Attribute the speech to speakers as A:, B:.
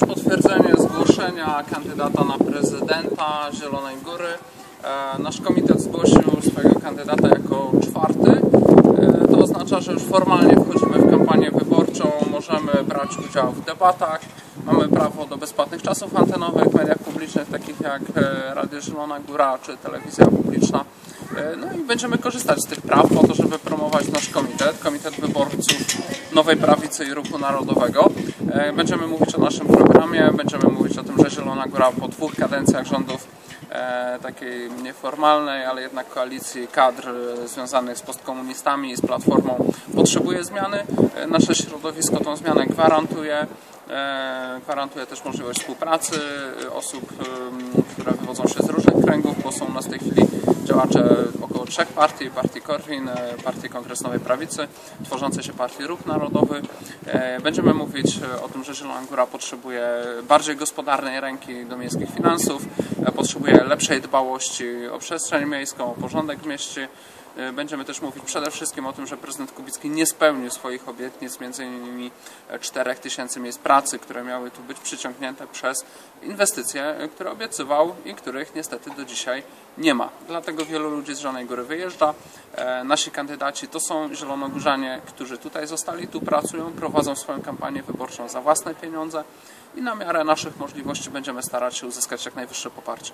A: już potwierdzenie zgłoszenia kandydata na prezydenta Zielonej Góry. E, Nasz komitet zgłosił swojego kandydata jako czwarty. E, To oznacza, że już formalnie wchodzimy w kampanię wyborczą, możemy brać udział w debatach, mamy prawo do bezpłatnych czasów antenowych w mediach publicznych, takich jak e, Radio Zielona Góra czy Telewizja Publiczna. E, No i będziemy korzystać z tych praw po to, żeby promować nasz komitet, Komitet Wyborców Nowej Prawicy i Ruchu Narodowego. E, Będziemy mówić o naszym programie, będziemy mówić o tym, że Zielona Góra po dwóch kadencjach rządów takiej nieformalnej, ale jednak koalicji kadr związanych z postkomunistami i z Platformą potrzebuje zmiany. Nasze środowisko tą zmianę gwarantuje. E, Gwarantuje też możliwość współpracy e, osób, em, które wywodzą się z różnych kręgów, bo są u nas w tej chwili działacze około trzech partii, partii Korwin, e, partii Kongres Nowej Prawicy, tworzącej się partii Ruch Narodowy. E, Będziemy mówić e, o tym, że Zielona Góra potrzebuje bardziej gospodarnej ręki do miejskich finansów, e, potrzebuje lepszej dbałości o przestrzeń miejską, o porządek w mieście. E, Będziemy też mówić przede wszystkim o tym, że prezydent Kubicki nie spełnił swoich obietnic, między innymi 4 tysięcy miejsc pracy, które miały tu być przyciągnięte przez inwestycje, e, które obiecywał i których niestety do dzisiaj nie ma. Dlatego wielu ludzi z Zielonej Góry wyjeżdża. E, Nasi kandydaci to są zielonogórzanie, którzy tutaj zostali, tu pracują, prowadzą swoją kampanię wyborczą za własne pieniądze i na miarę naszych możliwości będziemy starać się uzyskać jak najwyższe poparcie.